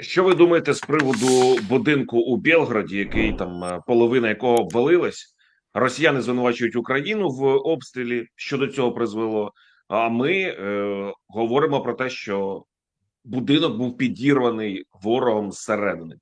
Що ви думаєте з приводу будинку у Белграді, який там е, половина якого обвалилась? Росіяни звинувачують Україну в обстрілі, що до цього призвело. А ми е, говоримо про те, що будинок був підірваний ворогом зсередини.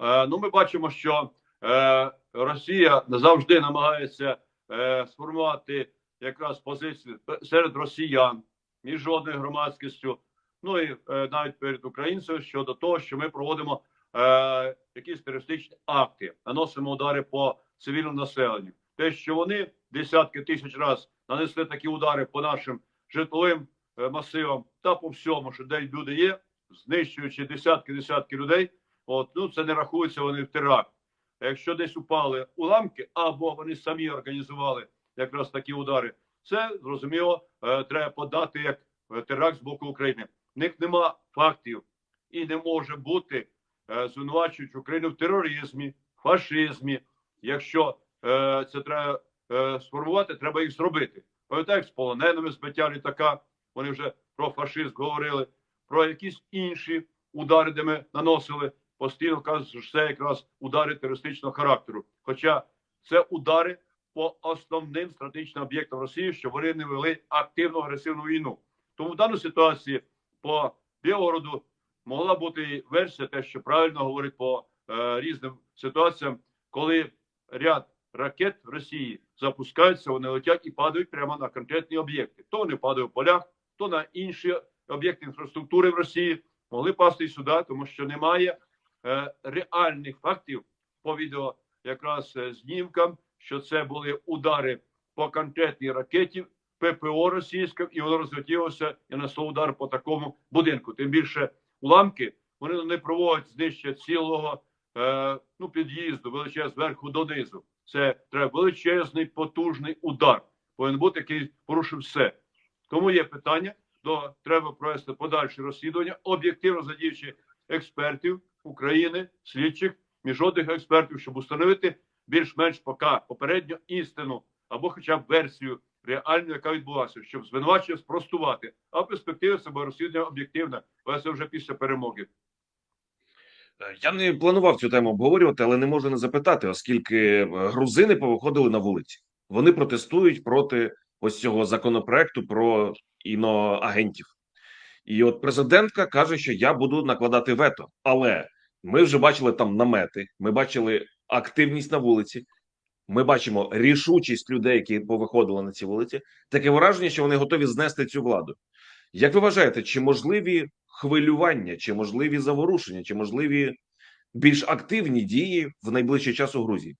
Е, Ну, ми бачимо, що е, Росія завжди намагається е, сформувати якраз позицію серед росіян міжнародною громадськістю, ну і е, навіть перед українцями щодо того, що ми проводимо е, якісь терористичні акти, наносимо удари по цивільному населенню. Те, що вони десятки тисяч разів нанесли такі удари по нашим житловим е, масивам та по всьому, що де люди є, знищуючи десятки десятки людей. От ну це не рахується вони в теракт. Якщо десь упали уламки, або вони самі організували якраз такі удари, це зрозуміло е, треба подати як теракт з боку України. В них нема фактів і не може бути е, звинувачують Україну в тероризмі, фашизмі. Якщо е, це треба е, сформувати, треба їх зробити. Пам'ятаєте, з полоненими збиття літака. Вони вже про фашизм говорили, про якісь інші удари, де ми наносили постійно кажуть, це якраз удари терористичного характеру. Хоча це удари по основним стратегічним об'єктам Росії, що вони не вели активну агресивну війну. Тому в даній ситуації по Білгороду могла бути версія, те, що правильно говорить по е, різним ситуаціям, коли ряд ракет в Росії запускаються, вони летять і падають прямо на конкретні об'єкти. То вони падають в полях, то на інші об'єкти інфраструктури в Росії могли пасти сюди, тому що немає е, реальних фактів по відео якраз е, знімкам, що це були удари по конкретній ракеті ППО російським, і воно розлетілося і нанесло удар по такому будинку. Тим більше уламки вони не проводять знищення цілого е, ну, під'їзду, величезного зверху донизу. Це треба величезний потужний удар. Повинен бути який порушив все. Тому є питання. До треба провести подальше розслідування, об'єктивно задіючи експертів України, слідчих, міжнародних експертів, щоб установити більш-менш поки попередню істину або хоча б версію реальну, яка відбулася, щоб звинувачення спростувати. А перспектива це буде розслідування об'єктивне, але це вже після перемоги. Е, Я не планував цю тему обговорювати, але не можу не запитати, оскільки е, грузини повиходили на вулиці. Вони протестують проти ось цього законопроекту про іноагентів. І от президентка каже, що я буду накладати вето. Але ми вже бачили там намети, ми бачили активність на вулиці. Ми бачимо рішучість людей, які повиходили на ці вулиці. Таке враження, що вони готові знести цю владу. Як ви вважаєте, чи можливі хвилювання, чи можливі заворушення, чи можливі більш активні дії в найближчий час у Грузії?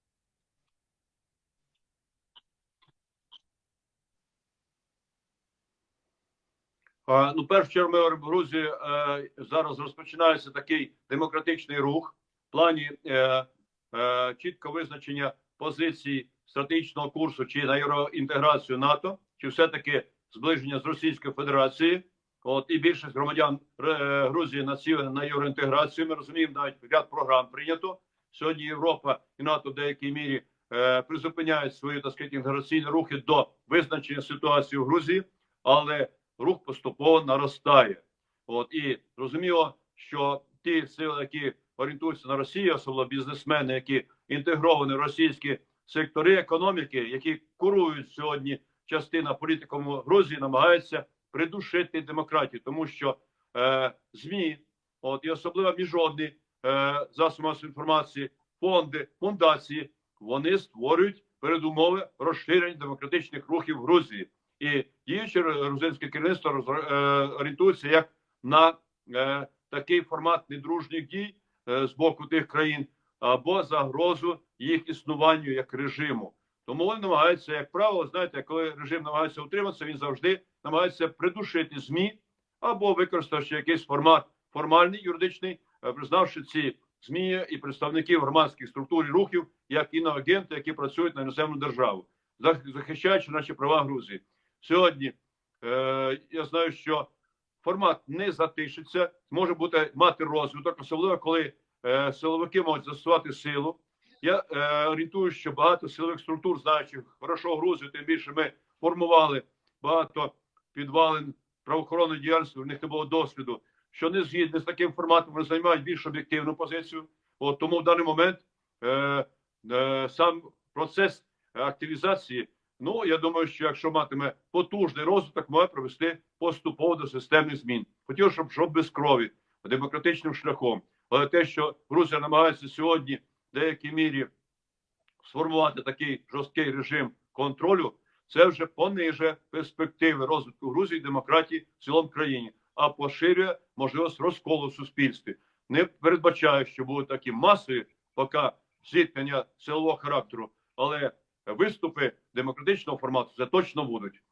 Ну, перш чергу в Грузії е, зараз розпочинається такий демократичний рух в плані е, е, чітко визначення позицій стратегічного курсу чи на євроінтеграцію НАТО, чи все-таки зближення з Російською Федерацією. От і більшість громадян е, Грузії націлені на євроінтеграцію. Ми розуміємо, навіть ряд програм прийнято. Сьогодні Європа і НАТО в деякій мірі е, призупиняють свої так сказати, інтеграційні рухи до визначення ситуації в Грузії, але рух поступово наростає. От і зрозуміло, що ті сили, які орієнтуються на Росію, особливо бізнесмени, які інтегровані в російські сектори економіки, які курують сьогодні частина політиком Грузії, намагаються придушити демократію, тому що е, змі, от і особливо міжнародні е, засоби інформації, фонди, фундації, вони створюють передумови розширення демократичних рухів в Грузії. І діюче грузинське керівництво е, орієнтується як на е, такий формат недружніх дій з боку тих країн або загрозу їх існуванню як режиму. Тому вони намагаються, як правило, знаєте, коли режим намагається утриматися, він завжди намагається придушити змі або використавши якийсь формат формальний юридичний, е, признавши ці змі і представників громадських структур і рухів як іноагенти, які працюють на іноземну державу, захищаючи наші права Грузії. Сьогодні е, я знаю, що формат не затишиться, може бути мати розвиток, особливо коли е, силовики можуть застосувати силу. Я е, орієнтуюсь, що багато силових структур, знаючи хорошо Грузію, тим більше ми формували багато підвалин правоохоронної діяльності, у них не було досвіду. що не згідні з таким форматом, вони займають більш об'єктивну позицію. От тому в даний момент е, е, сам процес активізації. Ну я думаю, що якщо матиме потужний розвиток, має провести поступово до системних змін. Хотів, щоб щоб без крові, демократичним шляхом. Але те, що Грузія намагається сьогодні в деякій мірі сформувати такий жорсткий режим контролю, це вже понижує перспективи розвитку Грузії демократії в цілому країні, а поширює можливість розколу в суспільстві. Не передбачаю, що будуть такі масові поки зіткнення силового характеру, але виступи демократичного формату. Це точно будуть.